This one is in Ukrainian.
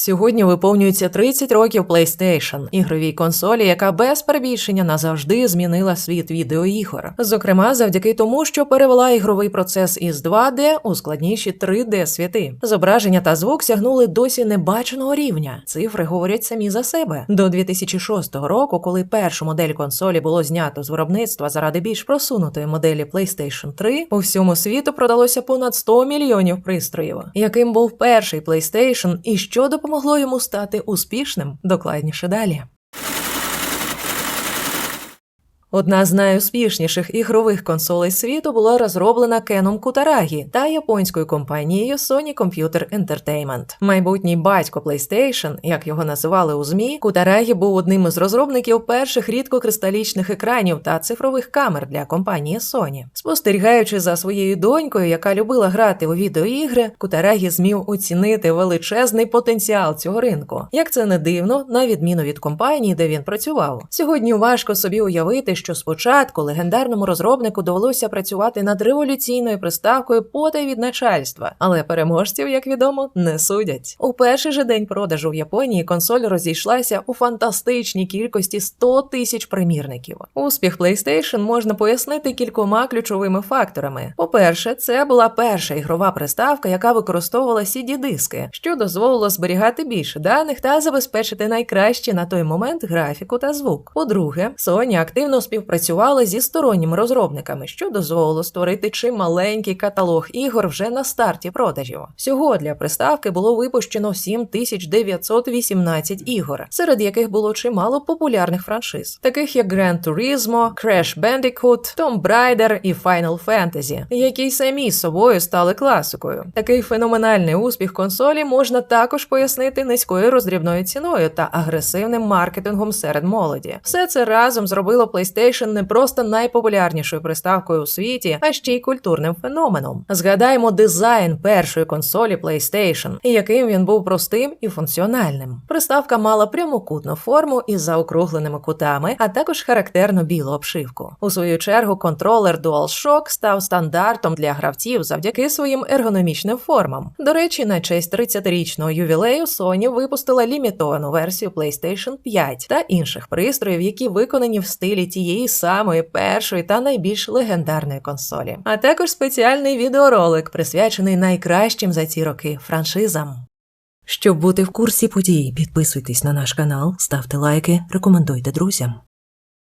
Сьогодні виповнюється 30 років PlayStation, ігровій консолі, яка без перебільшення назавжди змінила світ відеоігор. Зокрема, завдяки тому, що перевела ігровий процес із 2D у складніші 3D світи. Зображення та звук сягнули досі небаченого рівня. Цифри говорять самі за себе. До 2006 року, коли першу модель консолі було знято з виробництва заради більш просунутої моделі PlayStation 3, у всьому світу продалося понад 100 мільйонів пристроїв. Яким був перший PlayStation і що допомогло йому стати успішним, докладніше далі. Одна з найуспішніших ігрових консолей світу була розроблена Кеном Кутарагі та японською компанією Sony Computer Entertainment. Майбутній батько PlayStation, як його називали у ЗМІ, Кутарагі був одним із розробників перших рідкокристалічних екранів та цифрових камер для компанії Sony. Спостерігаючи за своєю донькою, яка любила грати у відеоігри, Кутарагі змів оцінити величезний потенціал цього ринку. Як це не дивно, на відміну від компанії, де він працював. Сьогодні важко собі уявити, що спочатку легендарному розробнику довелося працювати над революційною приставкою потай від начальства, але переможців, як відомо, не судять. У перший же день продажу в Японії консоль розійшлася у фантастичній кількості 100 тисяч примірників. Успіх PlayStation можна пояснити кількома ключовими факторами. По-перше, це була перша ігрова приставка, яка використовувала CD-диски, що дозволило зберігати більше даних та забезпечити найкраще на той момент графіку та звук. По-друге, Sony активно співпрацювали зі сторонніми розробниками, що дозволило створити чималенький каталог ігор вже на старті продажів. Всього для приставки було випущено 7918 ігор, серед яких було чимало популярних франшиз, таких як Gran Turismo, Crash Bandicoot, Tomb Raider і Final Fantasy, які самі собою стали класикою. Такий феноменальний успіх консолі можна також пояснити низькою роздрібною ціною та агресивним маркетингом серед молоді. Все це разом зробило PlayStation не просто найпопулярнішою приставкою у світі, а ще й культурним феноменом. Згадаємо дизайн першої консолі PlayStation, яким він був простим і функціональним. Приставка мала прямокутну форму із заокругленими кутами, а також характерну білу обшивку. У свою чергу контролер DualShock став стандартом для гравців завдяки своїм ергономічним формам. До речі, на честь 30-річного ювілею Sony випустила лімітовану версію PlayStation 5 та інших пристроїв, які виконані в стилі тієї самої першої та найбільш легендарної консолі, а також спеціальний відеоролик, присвячений найкращим за ці роки франшизам. Щоб бути в курсі подій, підписуйтесь на наш канал, ставте лайки, рекомендуйте друзям.